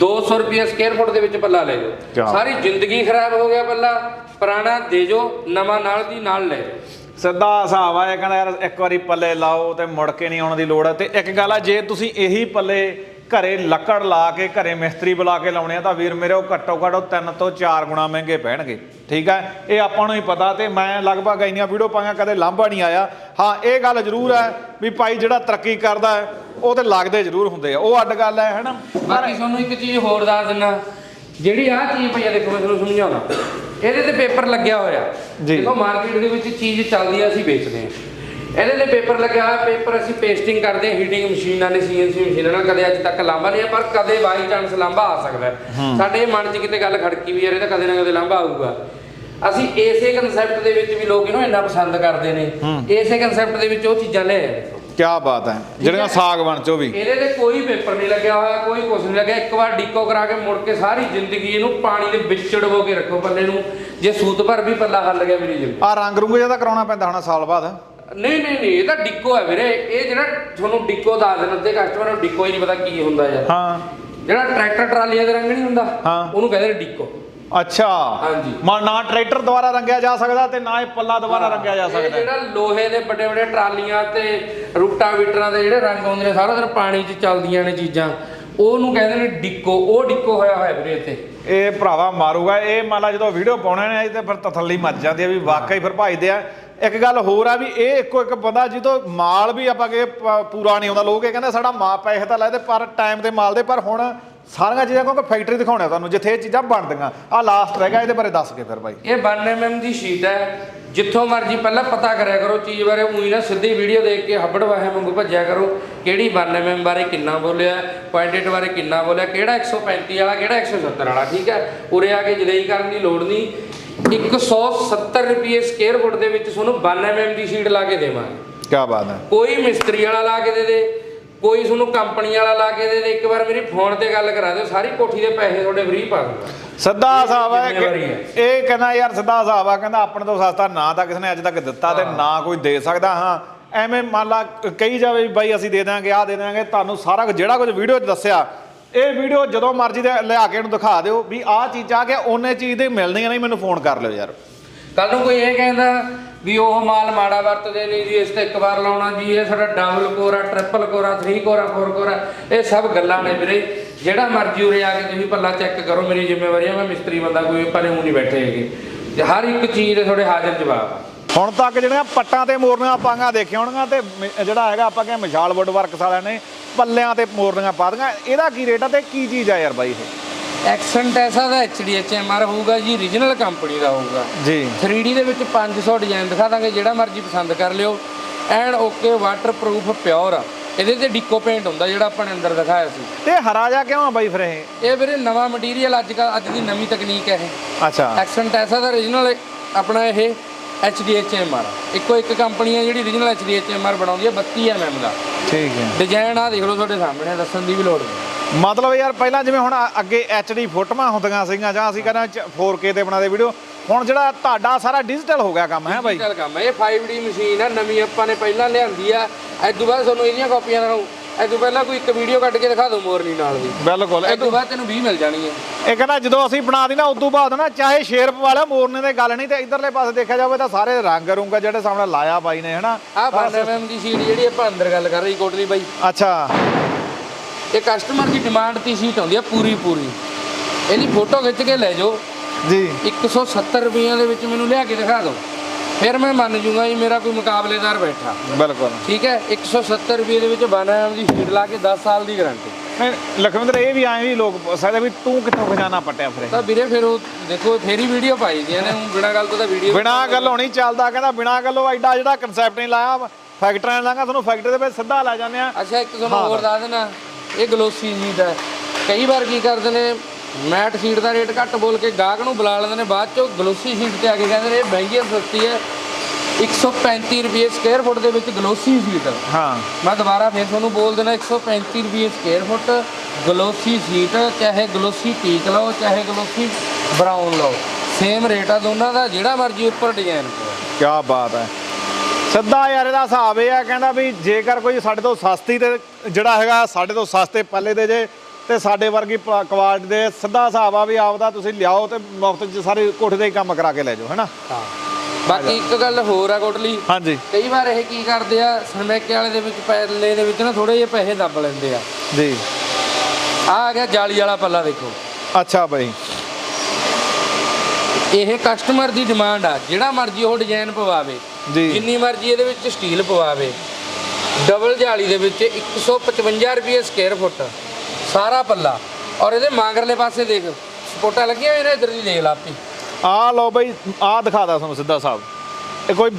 200 ਰੁਪਏ ਸਕੁਅਰ ਫੁੱਟ ਦੇ ਵਿੱਚ ਪੱਲਾ ਲੈ ਜਾਓ? ਸਾਰੀ ਜ਼ਿੰਦਗੀ ਖਰਾਬ ਹੋ ਗਿਆ ਪੱਲਾ। ਪੁਰਾਣਾ ਦੇ ਜੋ ਨਵਾਂ ਨਾਲ ਦੀ ਨਾਲ ਲੈ ਜਾਓ ਸਿੱਧਾ ਹਿਸਾਬ ਆ, ਇਹ ਕਹਿੰਦਾ ਯਾਰ ਇੱਕ ਵਾਰੀ ਪੱਲੇ ਲਾਓ ਤੇ ਮੁੜ ਕੇ ਨਹੀਂ ਆਉਣ ਦੀ ਲੋੜ ਹੈ ਤੇ ਇੱਕ ਗੱਲ ਆ, ਜੇ ਤੁਸੀਂ ਇਹੀ ਪੱਲੇ ਘਰੇ ਲੱਕੜ ਲਾ ਕੇ, ਘਰੇ ਮਿਸਤਰੀ ਬੁਲਾ ਕੇ ਲਾਉਣੇ ਆ ਤਾਂ ਵੀਰ ਮੇਰੇ ਉਹ ਘੱਟੋ ਘੱਟ ਉਹ ਤਿੰਨ ਤੋਂ ਚਾਰ ਗੁਣਾ ਮਹਿੰਗੇ ਪੈਣਗੇ। ਠੀਕ ਹੈ ਇਹ ਆਪਾਂ ਨੂੰ ਹੀ ਪਤਾ ਤੇ ਮੈਂ ਲਗਭਗ ਇੰਨੀਆਂ ਵੀਡੀਓ ਪਾਈਆਂ, ਕਦੇ ਲਾਂਭਾ ਨਹੀਂ ਆਇਆ। ਹਾਂ, ਇਹ ਗੱਲ ਜ਼ਰੂਰ ਹੈ ਵੀ ਭਾਈ ਜਿਹੜਾ ਤਰੱਕੀ ਕਰਦਾ, ਉਹ ਤੇ ਲੱਗਦੇ ਜ਼ਰੂਰ ਹੁੰਦੇ ਆ। ਉਹ ਅੱਡ ਗੱਲ ਹੈ ਹੈਨਾ ਬਾਕੀ ਤੁਹਾਨੂੰ ਇੱਕ ਚੀਜ਼ ਹੋਰ ਦੱਸ ਦਿੰਨਾ ਜਿਹੜੀ ਆਹ ਚੀਜ਼ ਪਈ ਆ ਦੇਖੋ ਮੈਂ ਤੁਹਾਨੂੰ ਸਮਝਾਉਣਾ ਇਹਦੇ ਤੇ ਪੇਪਰ ਲੱਗਿਆ ਹੋਇਆ। ਜੀ। ਦੇਖੋ ਮਾਰਕੀਟ ਦੇ ਵਿੱਚ ਚੀਜ਼ ਚੱਲਦੀ ਆ ਅਸੀਂ ਵੇਚਦੇ ਹਾਂ ਇਹਦੇ ਤੇ ਪੇਪਰ ਲੱਗਿਆ ਹੋਇਆ ਪੇਪਰ ਅਸੀਂ ਪੇਸਟਿੰਗ ਕਰਦੇ ਹਾਂ ਹੀਟਿੰਗ ਮਸ਼ੀਨਾਂ ਨੇ ਸੀਐਨਸੀ ਮਸ਼ੀਨਾਂ ਨਾਲ ਕਦੇ ਅੱਜ ਤੱਕ ਲਾਂਭਾ ਨਹੀਂ ਆ ਪਰ ਕਦੇ ਬਾਈ ਚਾਂਸ ਲਾਂਭਾ ਆ ਸਕਦਾ। ਹੈ। ਸਾਡੇ ਮਨ 'ਚ ਕਿਤੇ ਗੱਲ ਖੜਕੀ ਵੀ ਯਾਰ ਇਹ ਤਾਂ ਕਦੇ ਨਾ ਕਦੇ ਲਾਂਭਾ ਆਊਗਾ। ਅਸੀਂ ਇਸੇ ਕਨਸੈਪਟ ਦੇ ਵਿੱਚ ਵੀ ਲੋਕ ਇਹਨੂੰ ਇੰਨਾ ਪਸੰਦ ਕਰਦੇ ਨੇ। ਇਸੇ ਕਨਸੈਪਟ ਦੇ ਵਿੱਚ ਉਹ ਚੀਜ਼ਾਂ ਲੈ ਆਏ। ਦੇਖੋ ਕੀ ਬਾਤ ਹੈ। ਜਿਹੜੀਆਂ ਸਾਗਵਾਨ ਚੋਂ ਵੀ। ਇਹਦੇ ਤੇ ਕੋਈ ਪੇਪਰ ਨਹੀਂ ਲੱਗਿਆ ਹੋਇਆ ਕੋਈ ਕੁਝ ਨਹੀਂ ਲੱਗਿਆ। ਇੱਕ ਵਾਰ ਡੀਕੋ ਕਰਾ ਕੇ ਮੁੜ ਕੇ ਸਾਰੀ ਜ਼ਿੰਦਗੀ ਇਹਨੂੰ ਪਾਣੀ ਦੇ ਵਿੱਚ ਚੜਵੋ ਕੇ ਰੱਖੋ ਪੱਲੇ ਨੂੰ। ਜੇ ਸੂਤ ਭਰ ਵੀ ਪੱਲਾ ਹੱਲ ਗਿਆ ਮੇਰੀ ਜਿੰਦਗੀ। ਆ ਰੰਗ ਰੁੰਗ ਜ਼ਿਆਦਾ ਕਰਾਉਣਾ ਪੈਂਦਾ ਹੋਣਾ ਸਾਲ ਬਾਅਦ। ਨਹੀਂ ਨਹੀਂ ਨਹੀਂ ਇਹ ਤਾਂ ਡਿੱਕੋ ਹੈ ਵੀਰੇ। ਇਹ ਜਿਹੜਾ ਤੁਹਾਨੂੰ ਡਿੱਕੋ ਦੱਸ ਦੇਣ ਤੇ ਕਸਟਮਰ ਨੂੰ ਡਿੱਕੋ ਹੀ ਨਹੀਂ ਪਤਾ ਕੀ ਹੁੰਦਾ ਯਾਰ। ਹਾਂ। ਜਿਹੜਾ ਟਰੈਕਟਰ ਟਰਾਲੀਆਂ ਦੇ ਰੰਗ ਨਹੀਂ ਹੁੰਦਾ। ਉਹਨੂੰ ਕਹਿੰਦੇ ਨੇ ਡਿੱਕੋ। ਅੱਛਾ। ਹਾਂਜੀ। ਮਾ ਨਾ ਟਰੈਕਟਰ ਦੁਆਰਾ ਰੰਗਿਆ ਜਾ ਸਕਦਾ ਤੇ ਨਾ ਇਹ ਪੱਲਾ ਦੁਆਰਾ ਰੰਗਿਆ ਜਾ ਇਹ ਸਕਦਾ। ਜਿਹੜਾ ਲੋਹੇ ਦੇ ਵੱਡੇ ਵੱਡੇ ਟਰਾਲੀਆਂ ਤੇ ਰੂਟਾਵੀਟਰਾਂ ਦੇ ਜਿਹੜੇ ਰੰਗ ਆਉਂਦੇ ਨੇ ਸਾਰਾ ਦਿਨ ਪਾਣੀ 'ਚ ਚੱਲਦੀਆਂ ਨੇ ਚੀਜ਼ਾਂ। ਉਹਨੂੰ ਕਹਿੰਦੇ ਨੇ ਡਿੱਕੋ। ਉਹ ਡਿੱਕੋ ਹੋਇਆ ਹੋਇਆ ਵੀਰੇ ਇੱਥੇ। ਇਹ ਭਰਾਵਾ ਮਾਰੂਗਾ। ਇਹ ਮੰਨ ਲਾ ਜਦੋਂ ਵੀਡੀਓ ਪਾਉਣੇ ਨੇ ਇਹ ਤੇ ਫਿਰ ਤਸੱਲੀ ਮੱਚ ਜਾਂਦੀ ਆ ਵੀ ਵਾਕਈ ਫਿਰ ਭਾਈਦੇ ਆ। ਇੱਕ ਗੱਲ ਹੋਰ ਆ ਵੀ ਇਹ ਇੱਕੋ ਇੱਕ ਬੰਦਾ ਜਦੋਂ ਮਾਲ ਵੀ ਆਪਾਂ ਕਿ ਪੂਰਾ ਨਹੀਂ ਆਉਂਦਾ। ਲੋਕ ਇਹ ਕਹਿੰਦੇ ਸਾਡਾ ਮਾ ਪੈਸੇ ਤਾਂ ਲਾਏ ਤੇ ਪਰ ਟਾਈਮ ਤੇ ਮਾਲ ਦੇ। ਪਰ ਹੁਣ ਸਾਰੀਆਂ ਚੀਜ਼ਾਂ ਕਿਉਂਕਿ ਫੈਕਟਰੀ ਦਿਖਾਉਣੇ ਤੁਹਾਨੂੰ ਜਿੱਥੇ ਇਹ ਚੀਜ਼ਾਂ ਬਣਦੀਆਂ। ਆ ਲਾਸਟ ਰਹਿ ਗਿਆ ਇਹਦੇ ਬਾਰੇ ਦੱਸ ਕੇ ਫਿਰ ਭਾਈ ਇਹ 92 mm ਦੀ ਸ਼ੀਟ ਹੈ। ਜਿੱਥੋਂ ਮਰਜ਼ੀ ਪਹਿਲਾਂ ਪਤਾ ਕਰਿਆ ਕਰੋ ਚੀਜ਼ ਬਾਰੇ ਉਹੀ ਨਾ ਸਿੱਧੀ ਵੀਡੀਓ ਦੇਖ ਕੇ ਹੱਬੜ ਵਾਹੇ ਵਾਂਗੂ ਭੱਜਿਆ ਕਰੋ। ਕਿਹੜੀ 92 mm ਬਾਰੇ ਕਿੰਨਾ ਬੋਲਿਆ ਕੁਆਂਟੀਟੀ ਬਾਰੇ ਕਿੰਨਾ ਬੋਲਿਆ ਕਿਹੜਾ 135 ਵਾਲਾ ਕਿਹੜਾ 170 ਵਾਲਾ ਠੀਕ ਹੈ? ਉਰੇ ਆ ਕੇ ਜਦਈ ਕਰਨ ਦੀ ਲੋੜ ਨਹੀਂ। 170 ਰੁਪਏ ਸਕੁਅਰ ਫੁੱਟ ਦੇ ਵਿੱਚ ਤੁਹਾਨੂੰ 92 mm ਦੀ ਸ਼ੀਟ ਲਾ ਕੇ ਦੇਵਾਂਗੇ। ਕੀ ਬਾਤ ਹੈ। ਕੋਈ ਮਿਸਤਰੀ ਵਾਲਾ ਲਾ ਕੇ ਦੇ ਦੇ। ਕੋਈ ਤੁਹਾਨੂੰ ਕੰਪਨੀ ਵਾਲਾ ਲਾ ਕੇ ਦੇ ਦੇ ਇੱਕ ਵਾਰ ਮੇਰੀ ਫੋਨ ਤੇ ਗੱਲ ਕਰਾ ਦਿਓ ਸਾਰੀ ਕੋਠੀ ਦੇ ਪੈਸੇ ਤੁਹਾਡੇ ਫ੍ਰੀ ਪਾ ਦੂੰਗਾ। ਸਿੱਧਾ ਹਿਸਾਬ ਹੈ। ਇਹ ਕਹਿੰਦਾ ਯਾਰ ਸਿੱਧਾ ਹਿਸਾਬ ਆ ਕਹਿੰਦਾ ਆਪਣੇ ਤੋਂ ਸਸਤਾ ਨਾ ਤਾਂ ਕਿਸੇ ਨੇ ਅੱਜ ਤੱਕ ਦਿੱਤਾ ਤੇ ਨਾ ਕੋਈ ਦੇ ਸਕਦਾ ਹਾਂ। ਐਵੇਂ ਮੰਨ ਲਾ ਕਹੀ ਜਾਵੇ ਵੀ ਬਾਈ ਅਸੀਂ ਦੇ ਦਾਂਗੇ ਆਹ ਦੇ ਦਾਂਗੇ ਤੁਹਾਨੂੰ ਸਾਰਾ ਕੁਝ ਜਿਹੜਾ ਕੁਝ ਵੀਡੀਓ 'ਚ ਦੱਸਿਆ ਇਹ ਵੀਡੀਓ ਜਦੋਂ ਮਰਜ਼ੀ ਦੇ ਲਿਆ ਕੇ ਇਹਨੂੰ ਦਿਖਾ ਦਿਓ ਵੀ ਆਹ ਚੀਜ਼ ਆ ਕੇ ਉਹਨੇ ਚੀਜ਼ ਦੇ ਮਿਲਣੀਆਂ ਨਹੀਂ ਮੈਨੂੰ ਫੋਨ ਕਰ ਲਿਓ ਯਾਰ। ਕੱਲ ਨੂੰ ਕੋਈ ਇਹ ਕਹਿੰਦਾ ਵੀ ਉਹ ਮਾਲ ਮਾੜਾ ਵਰਤਦੇ ਨਹੀਂ ਜੀ, ਇਸ ਤੇ ਇੱਕ ਵਾਰ ਲਾਉਣਾ ਜੀ, ਇਹ ਸਾਡਾ ਡਬਲ ਕੋਰਾ ਟ੍ਰਿਪਲ ਕੋਰਾ 3 ਕੋਰਾ 4 ਕੋਰਾ ਇਹ ਸਭ ਗੱਲਾਂ ਨੇ ਵੀਰੇ। ਜਿਹੜਾ ਮਰਜ਼ੀ ਉਰੇ ਆ ਕੇ ਤੁਸੀਂ ਪੱਲਾ ਚੈੱਕ ਕਰੋ, ਮੇਰੀ ਜ਼ਿੰਮੇਵਾਰੀ ਆ, ਮੈਂ ਮਿਸਤਰੀ ਬੰਦਾ, ਕੋਈ ਪਰੇ ਮੂੰਹ ਨਹੀਂ ਬੈਠੇ ਹੈਗੇ। ਤੇ ਹਰ ਇੱਕ ਚੀਜ਼ ਦੇ ਤੁਹਾਡੇ ਹਾਜ਼ਰ ਜਵਾਬ। ਹੁਣ ਤੱਕ ਜਿਹੜੀਆਂ ਪੱਟਾਂ ਤੇ ਮੋਰਨੀਆਂ ਪਾਂਗਾ ਦੇਖੀਆਂ ਹੋਣਗੀਆਂ ਤੇ ਜਿਹੜਾ ਹੈਗਾ ਆਪਾਂ ਕਹਿੰਦੇ ਮਸ਼ਾਲ ਵੁੱਡ ਵਰਕਸ ਵਾਲਿਆਂ ਨੇ, ਪੱਲਿਆਂ ਤੇ ਮੋਰਨੀਆਂ ਪਾ ਦੀਆਂ ਇਹਦਾ ਕੀ ਰੇਟ ਆ ਤੇ ਕੀ ਚੀਜ਼ ਆ ਯਾਰ ਬਾਈ ਇਹ? ਐਕਸੈਂਟ ਐਸਾ ਦਾ HDHMR ਹੋਊਗਾ ਜੀ origignal ਕੰਪਨੀ ਦਾ ਹੋਊਗਾ। ਜੀ। 3D ਦੇ ਵਿੱਚ 500 ਡਿਜ਼ਾਈਨ ਦਿਖਾ ਦਾਂਗੇ ਜਿਹੜਾ ਮਰਜ਼ੀ ਪਸੰਦ ਕਰ ਲਿਓ। ਐਂਡ ਓਕੇ ਵਾਟਰਪ੍ਰੂਫ ਪਿਓਰ ਆ ਇਹਦੇ ਤੇ ਡਿਕੋ ਪੇਂਟ ਹੁੰਦਾ ਜਿਹੜਾ ਆਪਾਂ ਨੇ ਅੰਦਰ ਦਿਖਾਇਆ ਸੀ। ਤੇ ਹਰਾ ਜਾ ਕਿਉਂ ਆ ਬਾਈ ਫਿਰ ਇਹ? ਇਹ ਵੀਰੇ ਨਵਾਂ ਮਟੀਰੀਅਲ ਅੱਜ ਕੱਲ੍ਹ ਅੱਜ ਦੀ ਨਵੀਂ ਤਕਨੀਕ ਹੈ ਇਹ। ਅੱਛਾ। ਐਕਸੈਂਟ ਐਸਾ ਦਾ origignal ਆਪਣਾ ਇਹ HDHMR ਇੱਕੋ ਇੱਕ ਕੰਪਨੀ ਹੈ ਜਿਹੜੀ origignal HDHMR ਬਣਾਉਂਦੀ ਹੈ 32 mm ਦਾ। ਠੀਕ ਹੈ। ਡਿਜ਼ਾਈਨ ਆ ਦੇਖ ਲਓ ਤੁਹਾਡੇ ਸਾਹਮਣੇ ਦੱਸਣ ਦੀ ਵੀ ਲੋੜ ਨਹੀਂ। ਮਤਲਬ ਯਾਰ ਪਹਿਲਾਂ ਜਿਵੇਂ ਹੁਣ ਅੱਗੇ HD ਫੋਟੋਆਂ ਹੁੰਦੀਆਂ ਸੀਗੀਆਂ ਜਾਂ ਅਸੀਂ ਕਹਿੰਦੇ 4K ਤੇ ਬਣਾਦੇ ਵੀਡੀਓ ਹੁਣ ਜਿਹੜਾ ਤੁਹਾਡਾ ਸਾਰਾ ਡਿਜੀਟਲ ਹੋ ਗਿਆ ਕੰਮ ਹੈ ਬਾਈ? ਡਿਜੀਟਲ ਕੰਮ ਹੈ ਇਹ 5D ਮਸ਼ੀਨ ਹੈ ਨਵੀਂ ਆਪਾਂ ਨੇ ਪਹਿਲਾਂ ਲਿਆਂਦੀ ਆ। ਇਸ ਤੋਂ ਬਾਅਦ ਤੁਹਾਨੂੰ ਇਹਦੀਆਂ ਕਾਪੀਆਂ ਨਾਲ ਇਸ ਤੋਂ ਪਹਿਲਾਂ ਕੋਈ ਇੱਕ ਵੀਡੀਓ ਕੱਢ ਕੇ ਦਿਖਾ ਦਿਓ ਮੋਰਨੀ ਨਾਲ ਦੀ। ਬਿਲਕੁਲ ਇਸ ਤੋਂ ਬਾਅਦ ਤੈਨੂੰ 20 ਮਿਲ ਜਾਣੀ ਹੈ ਇਹ ਕਹਿੰਦਾ ਜਦੋਂ ਅਸੀਂ ਬਣਾ ਦੀ ਨਾ ਉਦੋਂ ਬਾਅਦ ਨਾ ਚਾਹੇ ਸ਼ੇਰ ਪਵਾ ਮੋਰਨੇ ਦੇ ਗੱਲ ਨਹੀਂ ਤੇ ਇਧਰਲੇ ਪਾਸੇ ਦੇਖਿਆ ਜਾਵੇ ਤਾਂ ਸਾਰੇ ਰੰਗ ਰੁੰਗ ਆ ਜਿਹੜੇ ਸਾਹਮਣੇ ਲਾਇਆ ਬਾਈ ਨੇ ਹਨਾ? ਆਹ 92 mm ਦੀ ਸ਼ੀਟ ਜਿਹੜੀ ਆਪਾਂ ਅੰਦਰ ਗੱਲ ਕਰ ਰਹੀ ਕੋਟਲੀ ਬਾਈ। ਅੱਛਾ। ਇਹ ਕਸਟਮਰ ਦੀ ਡਿਮਾਂਡ ਦੀ ਸ਼ੀਟ ਆਉਂਦੀ ਆ ਪੂਰੀ ਪੂਰੀ। ਇਹਦੀ ਫੋਟੋ ਖਿੱਚ ਕੇ ਲੈ ਜਾਓ। ਜੀ। 170 ਰੁਪਈਆਂ ਦੇ ਵਿੱਚ ਮੈਨੂੰ ਲਿਆ ਕੇ ਦਿਖਾ ਦਿਓ। ਫਿਰ ਮੈਂ ਮੰਨ ਜੂਗਾ ਜੀ ਮੇਰਾ ਕੋਈ ਮੁਕਾਬਲੇਦਾਰ ਬੈਠਾ। ਬਿਲਕੁਲ। ਠੀਕ ਹੈ? 170 ਰੁਪਏ ਦੇ ਵਿੱਚ 92 mm ਦੀ ਸ਼ੀਟ ਲਾ ਕੇ 10 ਸਾਲ ਦੀ ਗਾਰੰਟੀ ਨਹੀਂ ਲਖਵਿੰਦਰ ਇਹ ਵੀ ਐਂ ਵੀ ਲੋਕ ਸਕਦੇ ਵੀ ਤੂੰ ਕਿੱਥੋਂ ਖਜ਼ਾਨਾ ਪੱਟਿਆ ਫਿਰ? ਤਾਂ ਵੀਰੇ ਫਿਰ ਉਹ ਦੇਖੋ ਫੇਰ ਵੀਡੀਓ ਪਾਈ ਦੀਆਂ ਨੇ ਹੁਣ ਬਿਨਾਂ ਗੱਲ ਤੋਂ ਤਾਂ ਵੀਡੀਓ ਬਿਨਾਂ ਗੱਲ ਹੋਣੀ ਚੱਲਦਾ ਕਹਿੰਦਾ ਬਿਨਾਂ ਗੱਲੋਂ ਐਡਾ ਜਿਹੜਾ ਕਨਸੈਪਟ ਨਹੀਂ ਲਾਇਆ ਫੈਕਟਰੀਆਂ ਲਾਂਗਾ ਤੁਹਾਨੂੰ ਫੈਕਟਰੀ ਦੇ ਵਿੱਚ ਸਿੱਧਾ ਲੈ ਜਾਂਦੇ ਆ। ਅੱਛਾ ਇੱਕ ਤੁਹਾਨੂੰ ਹੋਰ ਦੱਸ ਦੇਣਾ। ਇਹ ਗਲੋਸੀ ਸ਼ੀਟ ਹੈ। ਕਈ ਵਾਰ ਕੀ ਕਰਦੇ ਨੇ ਮੈਟ ਸ਼ੀਟ ਦਾ ਰੇਟ ਘੱਟ ਬੋਲ ਕੇ ਗਾਹਕ ਨੂੰ ਬੁਲਾ ਲੈਂਦੇ ਨੇ ਬਾਅਦ ਚੋਂ ਗਲੋਸੀ ਸ਼ੀਟ ਤੇ ਆ ਕੇ ਕਹਿੰਦੇ ਨੇ ਇਹ ਮਹਿੰਗੀ ਸਸਤੀ ਹੈ। 135 ਰੁਪਏ ਸਕੁਅਰ ਫੁੱਟ ਦੇ ਵਿੱਚ ਗਲੋਸੀ ਸ਼ੀਟ। ਹਾਂ। ਮੈਂ ਦੁਬਾਰਾ ਫਿਰ ਤੁਹਾਨੂੰ ਬੋਲ ਦੇਣਾ 135 ਰੁਪਏ ਸਕੁਅਰ ਫੁੱਟ ਗਲੋਸੀ ਸ਼ੀਟ ਚਾਹੇ ਗਲੋਸੀ ਟੀਕ ਲਓ ਚਾਹੇ ਗਲੋਸੀ ਬਰਾਊਨ ਲਓ। ਸੇਮ ਰੇਟ ਆ ਦੋਨਾਂ ਦਾ ਜਿਹੜਾ ਮਰਜ਼ੀ ਉੱਪਰ ਡਿਜ਼ਾਈਨ ਕਰੋ। ਕੀ ਬਾਤ ਹੈ। ਸਿੱਧਾ ਯਾਰ ਇਹਦਾ ਹਿਸਾਬ ਇਹ ਆ ਕਹਿੰਦਾ ਵੀ ਜੇਕਰ ਕੋਈ ਸਾਡੇ ਤੋਂ ਸਸਤੀ ਤੇ ਜਿਹੜਾ ਹੈਗਾ ਸਾਡੇ ਤੋਂ ਸਸਤੇ ਪੱਲੇ ਦੇ ਜੇ ਤੇ ਸਾਡੇ ਵਰਗੀ ਕੁਆਲਿਟੀ ਦੇ ਸਿੱਧਾ ਹਿਸਾਬ ਆ ਵੀ ਆਪਦਾ ਤੁਸੀਂ ਲਿਆਓ ਤੇ ਮੁਫਤ ਚ ਸਾਰੇ ਕੋਠੇ ਦੇ ਕੰਮ ਕਰਾ ਕੇ ਲੈ ਜਾਓ ਹੈਨਾ? ਹਾਂ। ਬਾਕੀ ਇੱਕ ਗੱਲ ਹੋਰ ਆ ਕੋਟਲੀ। ਹਾਂਜੀ। ਕਈ ਵਾਰ ਇਹ ਕੀ ਕਰਦੇ ਆ ਸਰਮੈਕੇ ਵਾਲੇ ਦੇ ਵਿੱਚ ਪੈਲੇ ਦੇ ਵਿੱਚ ਨਾ ਥੋੜੇ ਜਿਹੇ ਪੈਸੇ ਦੱਬ ਲੈਂਦੇ ਆ। ਜੀ। ਆ ਆ ਗਿਆ ਜਾਲੀ ਵਾਲਾ ਪੱਲਾ ਦੇਖੋ। ਅੱਛਾ ਬਾਈ। ਇਹ ਕਸਟਮਰ ਦੀ ਡਿਮਾਂਡ ਆ ਜਿਹੜਾ ਮਰਜ਼ੀ ਉਹ ਡਿਜ਼ਾਈਨ ਪਵਾਵੇ। ਜੀ। ਜਿੰਨੀ ਮਰਜ਼ੀ ਇਹਦੇ ਵਿੱਚ ਸਟੀਲ ਪਵਾਵੇ। ਡਬਲ ਜਾਲੀ ਦੇ ਵਿੱਚ 155 ਰੁਪਏ ਸਕੁਅਰ ਫੁੱਟ ਸਾਰਾ ਪੱਲਾ। ਔਰ ਇਹਦੇ ਮਾਂਗਰਲੇ ਪਾਸੇ ਦੇਖ ਸਪੋਟਾ ਲੱਗੀਆਂ ਹੋਈਆਂ ਨੇ ਇਧਰ ਦੀ ਦੇਖ ਲਾ ਆਪੀ। ਆ ਲਓ ਬਈ ਆ ਦਿਖਾਦਾ ਤੁਹਾਨੂੰ ਸਿੱਧਾ ਸਾਹਿਬ। ਇਹ ਕੋਈ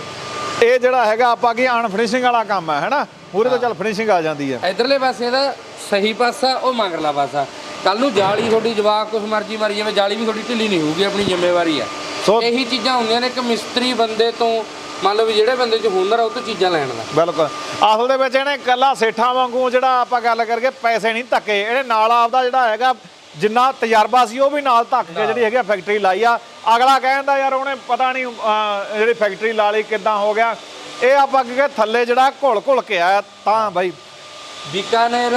ਇਹ ਜਿਹੜਾ ਹੈਗਾ ਆਪਾਂ ਕੀ ਅਨ ਫਿਨਿਸ਼ਿੰਗ ਵਾਲਾ ਕੰਮ ਹੈ ਹੈਨਾ? ਪੂਰੇ ਤੋਂ ਚੱਲ ਫਿਨਿਸ਼ਿੰਗ ਆ ਜਾਂਦੀ ਹੈ। ਇਧਰਲੇ ਪਾਸੇ ਦਾ ਸਹੀ ਪਾਸਾ ਉਹ ਮਾਂਗਰਲਾ ਪਾਸਾ। ਕੱਲ ਨੂੰ ਜਾਲੀ ਤੁਹਾਡੀ ਜਵਾਕ ਕੁਛ ਮਰਜ਼ੀ ਮਾਰੀ ਜਾਵੇ ਜਾਲੀ ਵੀ ਤੁਹਾਡੀ ਢਿੱਲੀ ਨਹੀਂ ਹੋਊਗੀ ਆਪਣੀ ਜ਼ਿੰਮੇਵਾਰੀ ਆ ਸੋ ਇਹੀ ਚੀਜ਼ਾਂ ਹੁੰਦੀਆਂ ਨੇ ਇੱਕ ਮਿਸਤਰੀ ਬੰਦੇ ਤੋਂ ਮੰਨ ਲਓ ਵੀ ਜਿਹੜੇ ਬੰਦੇ 'ਚ ਹੁਨਰ ਆ ਉਹ ਤੋਂ ਚੀਜ਼ਾਂ ਲੈਣ ਦਾ। ਬਿਲਕੁਲ। ਅਸਲ ਦੇ ਵਿੱਚ ਇਹਨੇ ਕੱਲਾ ਸੇਠਾਂ ਵਾਂਗੂ ਜਿਹੜਾ ਆਪਾਂ ਗੱਲ ਕਰਕੇ ਪੈਸੇ ਨਹੀਂ ਧੱਕੇ। ਇਹਨੇ ਨਾਲ ਆਪਦਾ ਜਿਹੜਾ ਹੈਗਾ ਜਿੰਨਾ ਤਜਰਬਾ ਸੀ ਉਹ ਵੀ ਨਾਲ ਧੱਕ ਕੇ ਜਿਹੜੀ ਹੈਗੀ ਫੈਕਟਰੀ ਲਾਈ ਆ। ਅਗਲਾ ਕਹਿੰਦਾ ਯਾਰ ਉਹਨੇ ਪਤਾ ਨਹੀਂ ਅਹ, ਜਿਹੜੀ ਫੈਕਟਰੀ ਲਾ ਲਈ ਕਿੱਦਾਂ ਹੋ ਗਿਆ। ਇਹ ਆਪਾਂ ਕੀ ਥੱਲੇ ਜਿਹੜਾ ਘੁਲ ਘੁਲ ਕੇ ਆਇਆ ਤਾਂ ਬਾਈ। ਬੀਕਾਨੇਰ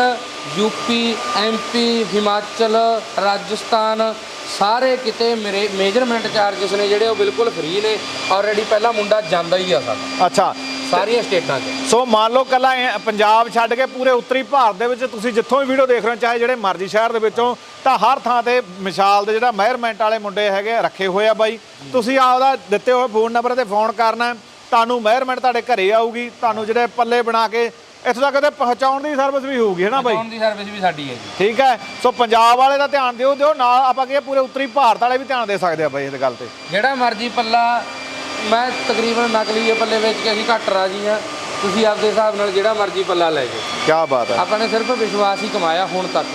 ਯੂਪੀ ਐਮਪੀ ਹਿਮਾਚਲ ਰਾਜਸਥਾਨ ਸਾਰੇ ਕਿਤੇ ਮੇਰੇ ਮੇਜਰਮੈਂਟ ਚਾਰजेस ਨੇ ਜਿਹੜੇ ਉਹ ਬਿਲਕੁਲ ਫ੍ਰੀ ਨੇ। ਆਲਰੇਡੀ ਪਹਿਲਾ ਮੁੰਡਾ ਜਾਂਦਾ ਹੀ ਆ ਸਾਡਾ ਅੱਛਾ। ਸਾਰੀਆਂ ਸਟੇਟਾਂ 'ਚ। ਸੋ ਮੰਨ ਲਓ ਕੱਲਾ ਪੰਜਾਬ ਛੱਡ ਕੇ ਪੂਰੇ ਉੱਤਰੀ ਭਾਰਤ ਦੇ ਵਿੱਚ ਤੁਸੀਂ ਜਿੱਥੋਂ ਵੀ ਵੀਡੀਓ ਦੇਖ ਰਹੇ ਹੋ ਚਾਹੇ ਜਿਹੜੇ ਮਰਜ਼ੀ ਸ਼ਹਿਰ ਦੇ ਵਿੱਚੋਂ ਤਾਂ ਹਰ ਥਾਂ ਤੇ ਮਿਸਾਲ ਦੇ ਜਿਹੜਾ ਮੈਅਰਮੈਂਟ ਵਾਲੇ ਮੁੰਡੇ ਹੈਗੇ ਰੱਖੇ ਹੋਏ ਆ ਬਾਈ। ਤੁਸੀਂ ਆਪਦਾ ਦਿੱਤੇ ਹੋਏ ਫੋਨ ਨੰਬਰ ਤੇ ਫੋਨ ਕਰਨਾ ਤੁਹਾਨੂੰ ਮੈਅਰਮੈਂਟ ਤੁਹਾਡੇ ਘਰੇ ਆਊਗੀ ਤੁਹਾਨੂੰ ਜਿਹੜੇ ਪੱਲੇ ਬਣਾ ਕੇ ਇੱਥੋਂ ਤੱਕ ਤੇ ਪਹੁੰਚਾਉਣ ਦੀ ਸਰਵਿਸ ਵੀ ਹੋਊਗੀ ਹੈ ਨਾ ਬਾਈ? ਫੋਨ ਦੀ ਸਰਵਿਸ ਵੀ ਸਾਡੀ ਹੈ ਜੀ। ਠੀਕ ਹੈ ਸੋ ਪੰਜਾਬ ਵਾਲੇ ਦਾ ਧਿਆਨ ਦਿਓ ਦਿਓ ਨਾਲ ਆਪਾਂ ਕੀ ਪੂਰੇ ਉੱਤਰੀ ਭਾਰਤ ਵਾਲੇ ਵੀ ਧਿਆਨ ਦੇ ਸਕਦੇ ਆ ਬਾਈ ਇਸ ਗੱਲ ਤੇ। ਜਿਹੜਾ ਮਰਜ਼ੀ ਪੱਲਾ ਮੈਂ ਤਕਰੀਬਨ ਨਕਲੀ ਇਹ ਪੱਲੇ ਵੇਚ ਕੇ ਅਸੀਂ ਘੱਟ ਰਾਜੀ ਆ ਤੁਸੀਂ ਆਪਦੇ ਹਿਸਾਬ ਨਾਲ ਜਿਹੜਾ ਮਰਜ਼ੀ ਪੱਲਾ ਲੈ ਜਾਓ। ਕੀ ਬਾਤ ਹੈ। ਆਪਾਂ ਨੇ ਸਿਰਫ ਵਿਸ਼ਵਾਸ ਹੀ ਕਮਾਇਆ ਹੁਣ ਤੱਕ।